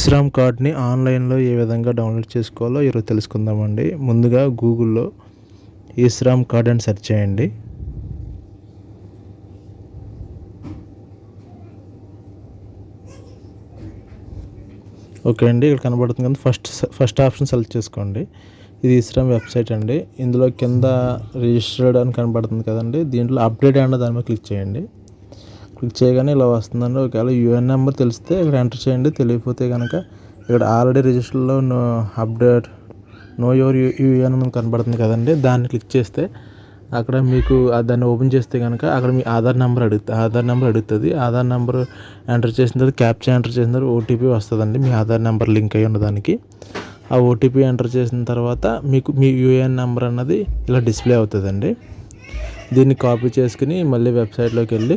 శ్రామ్ కార్డ్ని ఆన్లైన్లో ఏ విధంగా డౌన్లోడ్ చేసుకోవాలో ఈరోజు తెలుసుకుందామండి. ముందుగా గూగుల్లో ఈ శ్రామ్ కార్డ్ అని సెర్చ్ చేయండి. ఓకే అండి ఇక్కడ కనబడుతుంది కదా. ఫస్ట్ ఫస్ట్ ఆప్షన్ సెలెక్ట్ చేసుకోండి. ఇది ఇస్రామ్ వెబ్సైట్ అండి. ఇందులో కింద రిజిస్టర్డ్ అని కనబడుతుంది కదండి. దీంట్లో అప్డేట్ అన్న దాని మీద క్లిక్ చేయండి. క్లిక్ చేయగానే ఇలా వస్తుందండి. ఒకవేళ యూఎన్ నెంబర్ తెలిస్తే ఇక్కడ ఎంటర్ చేయండి. తెలియకపోతే కనుక ఇక్కడ ఆల్రెడీ రిజిస్టర్లో no update know your UAN అని కనబడుతుంది కదండి. దాన్ని క్లిక్ చేస్తే అక్కడ మీకు దాన్ని ఓపెన్ చేస్తే కనుక అక్కడ మీ ఆధార్ నెంబర్ అడుగుతుంది ఆధార్ నెంబర్ అడుగుతుంది. ఆధార్ నెంబర్ ఎంటర్ చేసిన తర్వాత క్యాప్చర్ ఎంటర్ చేసిన తర్వాత ఓటీపీ వస్తుందండి. మీ ఆధార్ నెంబర్ లింక్ అయి ఉన్నదానికి. ఆ ఓటీపీ ఎంటర్ చేసిన తర్వాత మీకు మీ యూఏఎన్ నెంబర్ అన్నది ఇలా డిస్ప్లే అవుతుందండి. దీన్ని కాపీ చేసుకుని మళ్ళీ వెబ్సైట్లోకి వెళ్ళి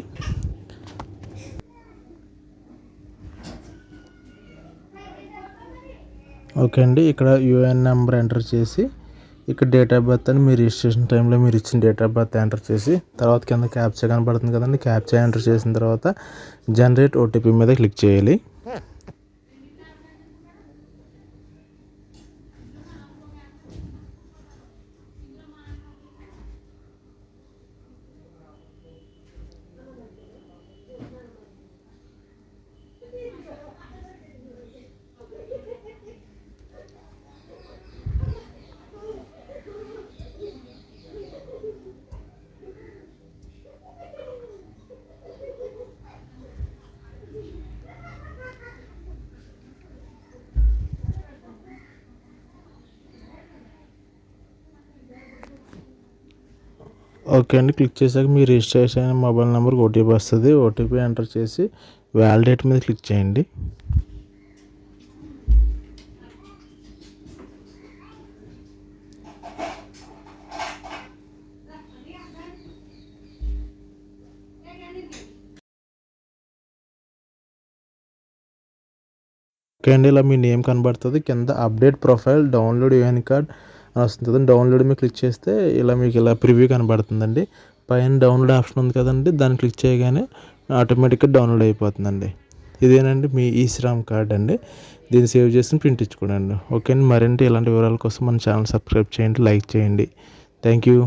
ఓకే అండి. ఇక్కడ యూఏఎన్ నెంబర్ ఎంటర్ చేసి ఇక్కడ డేట్ ఆఫ్ బర్త్ అని మీ రిజిస్ట్రేషన్ టైంలో మీరు ఇచ్చిన డేట్ ఆఫ్ బర్త్ ఎంటర్ చేసి తర్వాత కింద క్యాప్చా కనబడుతుంది కదండి క్యాప్చా ఎంటర్ చేసిన తర్వాత జనరేట్ ఓటీపీ మీద క్లిక్ చేయాలి. ఓకే అండి. క్లిక్ చేశాక మీ రిజిస్ట్రేషన్ అయిన మొబైల్ నెంబర్కి ఓటీపీ వస్తుంది. ఓటీపీ ఎంటర్ చేసి వ్యాలిడేట్ మీద క్లిక్ చేయండి. ఓకే అండి. ఇలా మీ నేమ్ కనబడుతుంది. కింద update profile download UAN card అని వస్తుంది డౌన్లోడ్ మీద క్లిక్ చేస్తే ఇలా మీకు ఇలా ప్రివ్యూ కనబడుతుందండి. పైన డౌన్లోడ్ ఆప్షన్ ఉంది కదండి దాన్ని క్లిక్ చేయగానే ఆటోమేటిక్గా డౌన్లోడ్ అయిపోతుందండి. ఇదేనండి మీ ఈ శ్రామ్ కార్డ్ అండి. దీన్ని సేవ్ చేసి ప్రింట్ ఇచ్చుకోండి ఓకే అండి మరింటి ఇలాంటి వివరాల కోసం మన ఛానల్ సబ్స్క్రైబ్ చేయండి లైక్ చేయండి. Thank you